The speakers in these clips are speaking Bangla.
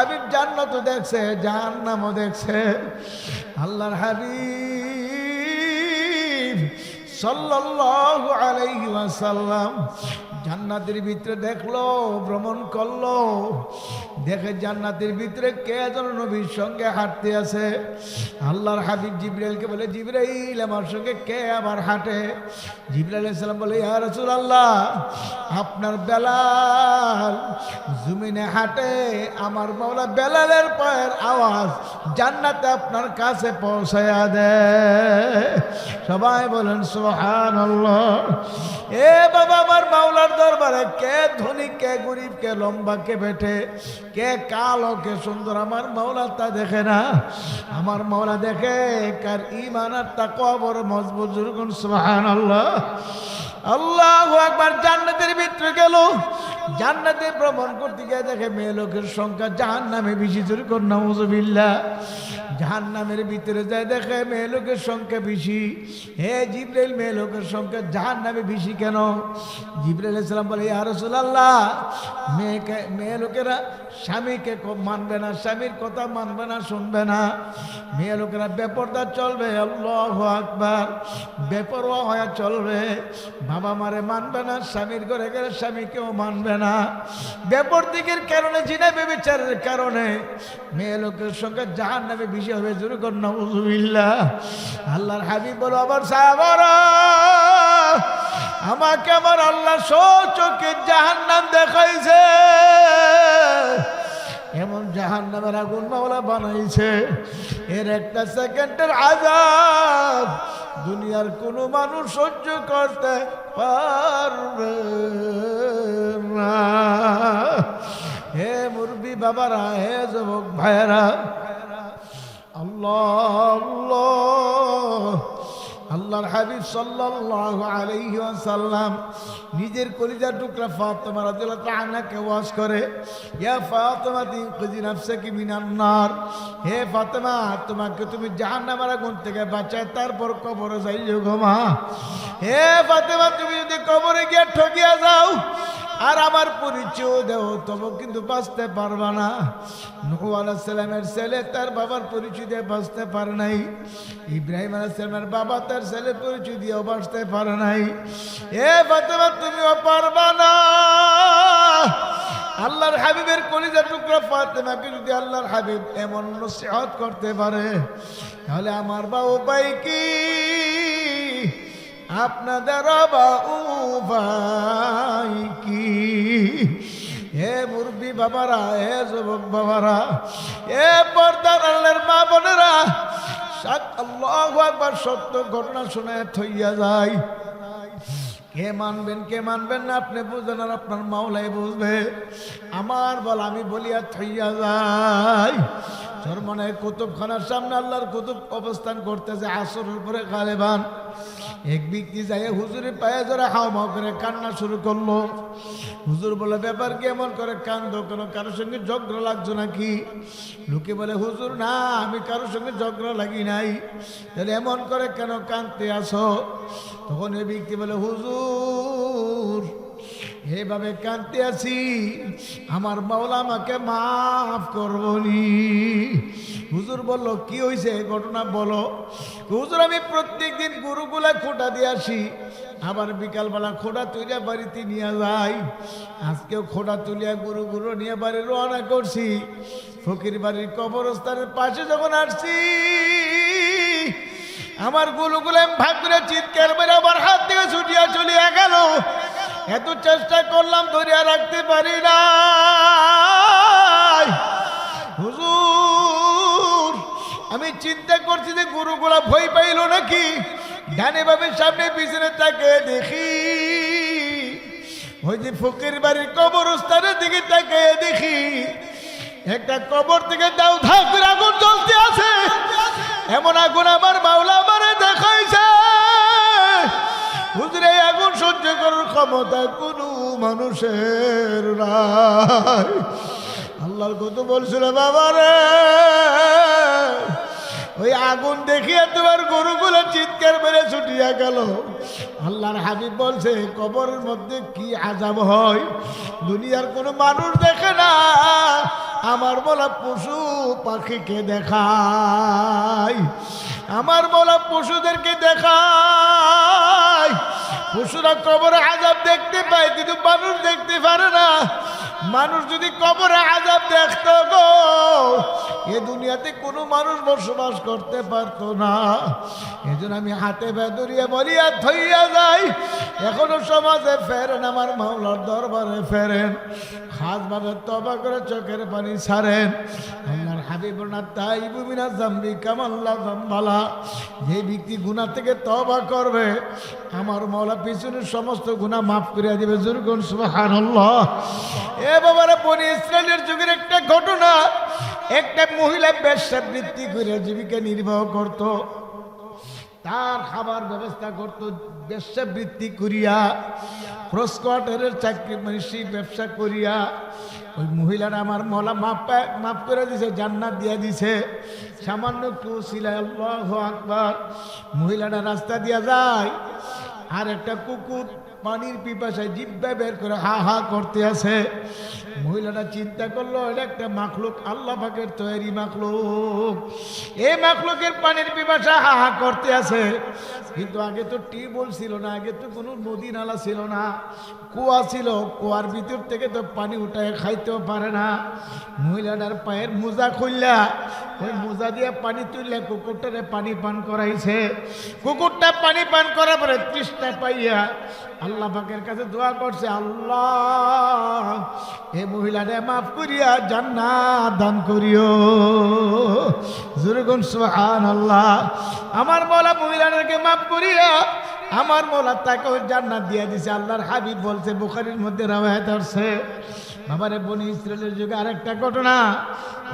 হাবিব জান্নাত দেখছে, জাহান্নামও দেখছে। আল্লাহর হাবিব সাল্লাল্লাহু আলাইহি ওয়াসাল্লাম জান্নাতের ভিতরে দেখল, ভ্রমণ করল। দেখে জান্নাতের ভিতরে কে যেন নবীর সঙ্গে হাঁটতে আছে আল্লাহর হাবিব জিব্রাইলকে বলে, জিব্রাইল, আমার সঙ্গে কে আবার হাঁটে? জিব্রাইল সালাম বলে, ইয়া রাসূলুল্লাহ, আপনার বেলাল জমিনে হাঁটে, আমার মাওলা বেলালের পায়ের আওয়াজ জান্নাতে আপনার কাছে পৌঁছায়া দেয় সবাই বলেন, সুবহানাল্লাহ। এ বাবা, আমার মাওলার দরবারে কে ধনী, কে গরিব, কে লম্বা, কে বেঠে কে কালো, কে সুন্দর, আমার মাওলা তা দেখে না। আমার মাওলা দেখে, কার ইমান আর তা কবর মজবুত জুরগুন সুবহানাল্লাহ। আল্লাহ একবার জান্নাতের ভিতরে গেল। জান্নাতে ভ্রমণ করতে গিয়ে দেখে মেয়ে লোকের সংখ্যা জাহান নামে বেশি জোর কর জাহান নামের ভিতরে যায় দেখে মেয়ে লোকের সংখ্যা বেশি। হে জিব্রাইল, মেয়ে লোকের সংখ্যা জাহান নামে বেশি কেন? জিব্রাইল ইসলাম বলে, ইয়া রাসূলুল্লাহ, মেয়েকে, মেয়ে লোকেরা স্বামীকে মানবে না, স্বামীর কথা মানবে না, শুনবে না। মেয়ে লোকেরা বেপরদা চলবে, আল্লাহ আকবার। বেপরোয়া হয়ে চলবে। বাবা মারে মানবে না, স্বামীর ঘরে গেলে স্বামীকেও মানবে না। বেপর দিকের কারণে, জিনা বেবিচারের কারণে মেয়ে লোকের সঙ্গে জাহান নামে বিষয় হবে, জোর কন্যা আল্লাহর হাবিব বলো আবার সাহাবারা, আমাকে আমার আল্লাহ সো চোখে জাহান নাম দেখাইছে। এমন জাহান নামের আগুন মাওলা বানাইছে। এর একটা সেকেন্ডের আজাব দুনিয়ার কোনো মানুষ সহ্য করতে পারবে না। হে মুরবি বাবারা, হে যুবক আল্লাহ আল্লাহর হাবিব সাল্লাল্লাহু আলাইহি ওয়াসাল্লাম নিজের কলিজার টুকরা ফাতেমা রাদিয়াল্লাহু তাআলাকে ওয়াজ করে, ইয়া ফাতেমা তিনকিজি নাফসাকি মিনান নার? হে ফাতেমা, তোমাকে তুমি জাহান্নামের আগুন থেকে বাঁচায়, তারপর কবরে যাইও গো মা। হে ফাতেমা, তুমি যদি কবরে গিয়ে ঠকিয়া যাও আর আমার পরিচয় দেও, তবু কিন্তু বাঁচতে পারবা না। নহু আলাহিসাল্লামের ছেলে তার বাবার পরিচয় দিয়ে বাঁচতে পারে নাই। ইব্রাহিম আলাহিসাল্লামের বাবা তার ছেলে পরিচয় দিয়েও বাঁচতে পারে নাই। এ ফাতেমা, তুমিও পারবা না। আল্লাহর হাবিবের কলিজা টুকরা ফাতেমাকে যদি আল্লাহর হাবিব এমন নসিহত করতে পারে। তাহলে আমার বা উপায় কি? আপনাদের কি? হে মুরবি বাবারা, হে যুবক বাবারা, এ পর্দার আল্লাহর মা বোনেরা একবার সত্য ঘটনা শুনে থইয়া যায়। কে মানবেন কে মানবেন না, আপনি বুঝবেন আর আপনার মাওলাই বুঝবে। আমার বল, আমি বলিয়া থইয়া যাই। আল্লাহর কুতুব অবস্থান করতেছে এক যাই পায়ে করে কান্না শুরু করল। হুজুর বলে, ব্যাপার কি এমন করে কেন সঙ্গে ঝগড়া লাগছো নাকি? লোকে বলে, হুজুর, না, আমি কারোর সঙ্গে ঝগড়া লাগি নাই। তাহলে এমন করে কেন কাঁদতে আসো? তখন এ ব্যক্তি বলে, হুজুর এভাবে কাঁদতে আছি, আমার মাওলা আমাকে মাফ করবনি। হুজুর বলল, কি হয়েছে ঘটনা বলো? হুজুর, আমি প্রত্যেক দিন গরুগুলা খোটা দিয়ে আসি। আবার বিকালবেলা খোটা তুলিয়া বাড়িতে নিয়ে যাই। আজকেও খোটা তুলিয়া গরুগুলো নিয়ে বাড়ি রওনা করছি। ফকির বাড়ির কবরস্থানের পাশে যখন আসছি, আমার গুলোগুলো ভাগ করে চিৎকার মেরে আমার হাত থেকে ছুটিয়া চলিয়া গেল। এত চেষ্টা করলাম, ধরিয়া রাখতে পারি না হুজুর, আমি চিন্তা করছি যে গুরুগুলা ভয় পাইল নাকি? ডানে ভাবে সামনে পিছনে তাকে দেখি। ওই যে ফকির বাড়ির কবরস্থানের দিকে তাকে দেখি। একটা কবর থেকে দাও ধাপ করে আগুন জ্বলতে আছে। এমন আগুন আমার মাওলা হুজুর, আগুন সহ্য করার ক্ষমতা কোনো মানুষের নাই। আল্লাহর কত বলছিল, বাবা রে, ওই আগুন দেখিয়ে তোমার গরুগুলো চিৎকার মেরে ছুটিয়া গেল। আল্লাহর হাবিব বলছে, কবরের মধ্যে কি আজাব হয়? দুনিয়ার কোনো মানুষ দেখে না। আমার বলা পশু পাখিকে দেখায়। আমার বলা পশুদেরকে দেখায় পশুরা কবরে আজাব দেখতে পায়, কিন্তু মানুষ দেখতে পারে না। মানুষ যদি কবরে আজাব দেখত গো, এ দুনিয়াতে কোনো মানুষ বসবাস করতে পারতো না। এজন্য আমি হাতে বেদরিয়া বলিয়া থইয়া যাই। এখনও সমাজে ফেরেন, আমার মাওলার দরবারে ফেরেন। খাসভাবে তবা করে চোখের পানি ছাড়েন। আল্লাহর হাবিব না তাই বুমিনা জাম্বি কামাল্লা জাম্বালা। যে ব্যক্তি গুণা থেকে তবা করবে, আমার মৌলা পিছনের সমস্ত গুণা মাফ করে দিবে। জুরগুন সুবহানাল্লাহ। এ বাবারা, বনি ইসরায়েলের যুগের একটা ঘটনা, একটা মহিলা ব্যবসা বৃত্তি করে জীবিকা নির্বাহ করত। তার খাবার ব্যবস্থা করত ব্যবসা বৃত্তি করিয়া ক্রস কোয়ার্টারের চাকরি মানে ব্যবসা করিয়া। ওই মহিলারা আমার মলা মাপ মাফ করে দিছে, জান্নাত দিয়া দিছে। সামান্য একটু আল্লাহ আকবার। মহিলারা রাস্তা দিয়া যায়, আর একটা কুকুর পানির পিপাসায় জিব্বা বের করে হা হা করতে আছে। মহিলাটা চিন্তা করল, এটা একটা মাখলুক, আল্লাহ তৈরি মাখলুক। এই মাখলুকের পানির পিপাসা হা হা করতে আছে। কিন্তু আগে তো টিউবওয়েল ছিল না, আগে তো কোনো নদী নালা ছিল না। কুয়া ছিল, কুয়ার ভিতর থেকে তো পানি উঠায় খাইতেও পারে না। মহিলাটার পায়ের মোজা খুললা, ওই মোজা দিয়ে পানি তুললে কুকুরটারে পানি পান করাইছে। কুকুরটা পানি পান করার পরে তৃষ্ণা পাইয়া আল্লাহ পাকের কাছে দোয়া করছে, আল্লাহ এ মহিলারে মাফ করিয়া জান্নাত দান করিও। জুরগুন সুহান আল্লাহ আমার মৌলা মহিলাদেরকে মাফ করিয়া, আমার মৌলা তাকেও জান্নাত দিয়ে দিছে। আল্লাহর হাবিব বলছে, বুখারির মধ্যে রাওয়ায়াত আসছে, বাবারে, বনি ইসরায়েলের যুগে আরেকটা ঘটনা,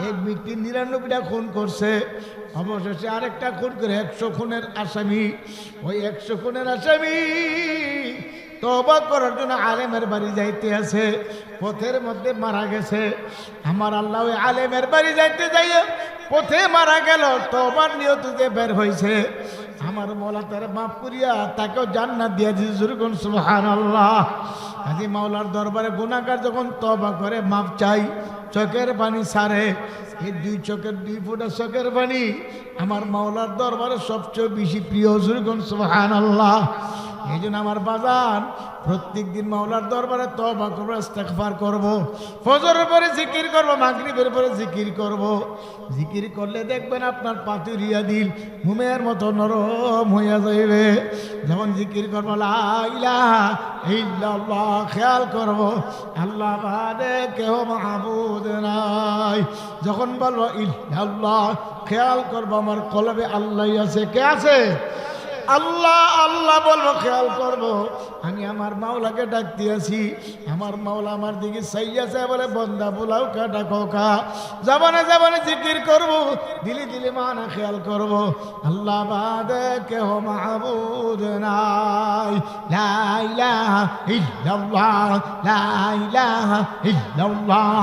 এক ব্যক্তি নিরানব্বইটা খুন করছে, অবশেষে আরেকটা খুন করে একশো খুনের আসামি, ওই একশো খুনের আসামি তবা করার জন্য আলেমের বাড়ি যাইতে আছে, পথের মধ্যে মারা গেছে। আমার আল্লাহ আলেমের বাড়ি যাইতে যাই পথে মারা গেল তবার নিয়ত যে বের হয়েছে আমার মৌলা তার মাফ করিয়া তাকেও জান্নাত দিয়ে দিয়েছে যেরকম সুহান আল্লাহ আজি মাওলার দরবারে গুণাগার যখন তবা করে মাপ চাই, চোখের পানি সারে। এই দুই চোখের, দুই ফুটা চোখের পানি আমার মাওলার দরবারে সবচেয়ে বেশি প্রিয় যেরকম সুহান আল্লাহ এই জন্য আমার বাজান প্রত্যেক দিন মাওলার দরবারে তবা করব, ইস্তেগফার করব, ফজরের পরে জিকির করব, মাগরিবের পরে জিকির করব। জিকির করলে দেখবেন আপনার পাতুরিয়া দিল ঘুমের মতো নরম হইয়া যাইবে। যেমন জিকির করব ইল্লাল্লাহ খেয়াল করব, আল্লাহ বাদে কেহ মাহবুদ নাই। যখন বলব, ইল্লাল্লাহ খেয়াল করব, আমার কলবে আল্লাহ আছে, কে আছে? আল্লাহ আল্লাহ বলব, খেয়াল করব। আমি আমার মাওলাকে ডাক দিয়েছি। আমার মাওলা আমার দিকে সাইয়াছে বলে, বন্দা পোলাও কাটা কোকা যাবানে যাবানে জিকির করব, দিলি দিলি মানা খেয়াল করব। আল্লাহ বাদে কেহ মাহবুদ নাই। লা ইলাহা ইল্লাল্লাহ, লা ইলাহা ইল্লাল্লাহ।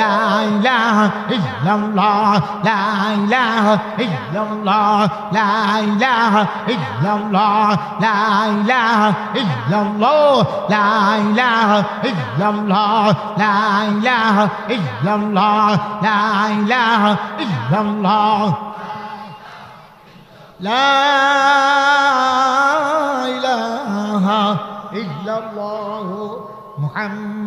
লা ইলাহা ইল্লাল্লাহ লা ইলাহা ইল্লাল্লাহ লা ইলাহা ইল্লাল্লাহ লা ইলাহা ইল্লাল্লাহ লা ইলাহা ইল্লাল্লাহ লা ইলাহা ইল্লাল্লাহ লা ইলাহা ইল্লাল্লাহ لا إله إلا الله محمد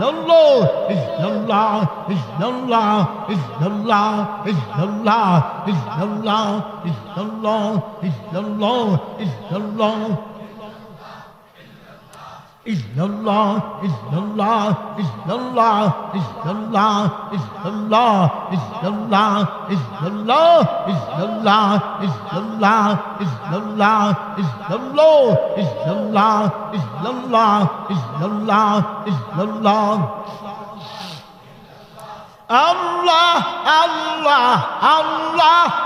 illallah, illallah, illallah, is illallah, illallah, is illallah, illallah. Is Allah, is Allah, is Allah, is Allah, is Allah, is Allah, is Allah, is Allah, is illallah illallah illallah illallah illallah illallah illallah illallah is illallah illallah illallah illallah illallah Allah Allah Allah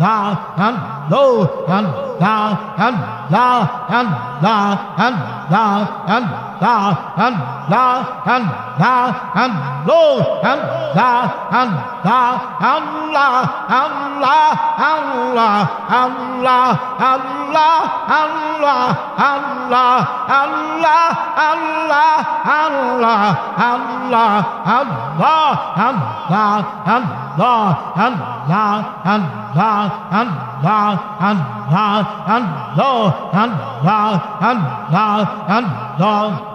la and low and la and la and la and la and la and la and la and low and la and la and la and la and la and la and la and la and la and la and la and la and la and la and la and la Lord, and Lord, and Lord, and Lord, and Lord, and Lord, and Lord, and Lord, and Lord.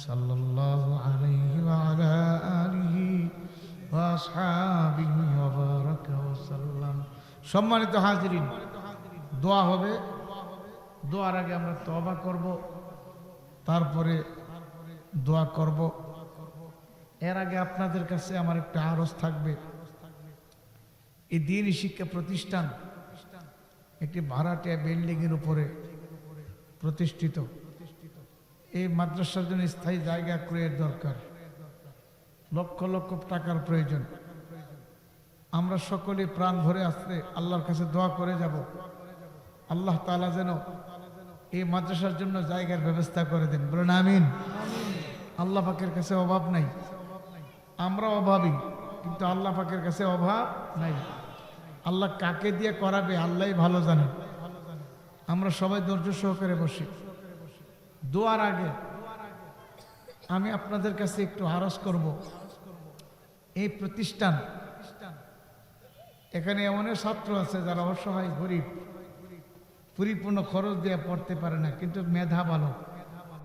صلى الله عليه وعلى آله وأصحابه وبارك وسلم সম্মানিত হাজিরিন দোয়া হবে দোয়ার আগে আমরা তবা করব তারপরে দোয়া করব এর আগে আপনাদের কাছে আমার একটা আরজ থাকবে এই দিনই শিক্ষা প্রতিষ্ঠান একটি ভাড়াটিয়া বিল্ডিংয়ের উপরে প্রতিষ্ঠিত এই মাদ্রাসার জন্য স্থায়ী জায়গা ক্রয়ের দরকার। লক্ষ লক্ষ টাকার প্রয়োজন। আমরা সকলে প্রাণ ভরে আসতে আল্লাহর কাছে দোয়া করে যাব। আল্লাহ তালা যেন এই মাদ্রাসার জন্য জায়গার ব্যবস্থা করে দেন। বলুন আমিন। আল্লাহ পাকের কাছে অভাব নাই। আমরা অভাবী, কিন্তু আল্লাহ পাকের কাছে অভাব নাই। আল্লাহ কাকে দিয়ে করাবে, আল্লাহই ভালো জানে আমরা সবাই ধৈর্য সহকারে বসি। দোয়ার আগে আমি আপনাদের কাছে একটু হারস করব। এই প্রতিষ্ঠান, এখানে অনেক ছাত্র আছে যারা অসহায়, গরিব, পরিপূর্ণ খরচ দিয়ে পড়তে পারে না, কিন্তু মেধা ভালো।